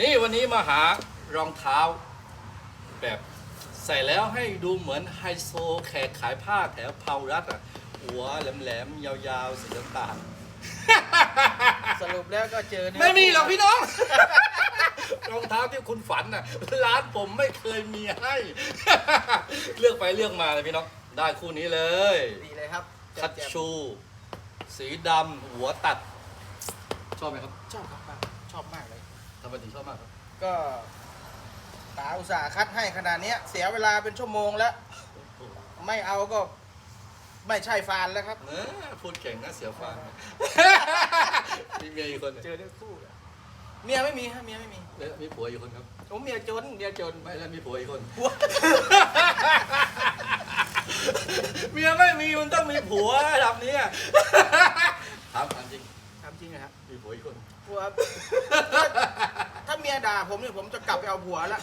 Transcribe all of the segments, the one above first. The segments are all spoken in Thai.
นี่วันนี้มาหารองเท้า แบบใส่แล้วให้ดูเหมือนไฮโซแขกขายผ้าแถวเผารัดอะ หัวแหลมๆ ยาวๆ สีน้ำตาล สรุปแล้วก็เจอเนื้ไม่มีหรอกพี่น้อง รองเท้าที่คุณฝันน่ะ ร้านผมไม่เคยมีให้ เลือกไปเลือกมาเลยพี่น้อง ได้คู่นี้เลย ดีเลยครับคัตแจ่มชู สีดำหัวตัด ชอบไหมครับ ๆชอบครับป้าชอบมากเลย ทำไมถึงชอบมากครับก็ป๋าอุตส่าห์คัดให้ขนาดเนี้ย เสียเวลาเป็นชั่วโมงแล้ว ไม่เอาก็ ไม่ใช่ฟานแล้วครับ เออพูดเก่งนะเสียฟังมีเมียอีกคนเนี่ยเจอได้คู่อะเมียไม่มีฮะเมียไม่มีแล้วมีผัวอีกคนครับ ผมเมียจนเมียจน ไม่แล้วมีผัวอีกคนผัวเมียไม่มีมันต้องมีผัวระดับนี้อะถามถามจริงถามจ ริงนะครับมีผัวอีกคนผัวถ้าเมียด่าผมเนี่ยผมจะกลับไปเอาผัวแล้ว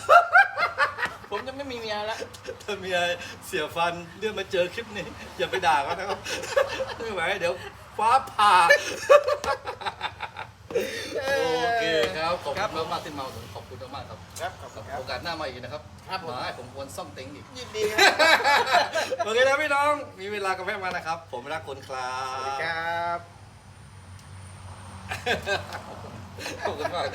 ผมจะไม่มีเมียแล้วถ้าเมียเสียฟันเรื่องมาเจอคลิปนี้ อย่าไปด่าเขานะครับไม่ไหวเดี๋ยวฟ้าผ่า โอเคครับ ขอบครับคุณมากๆที่มาขอบคุณมากๆครับครับขอบคุณครับ โอกาสหน้ามาอีกนะครับครับผม มาให้ผมควรซ่อมเต็งอีก ยินดีครับโอเคนะพี่น้อง มีเวลากาแฟมานะครับ ผมรักคุณครัสวัสดีบครับ ขอบคุณมาก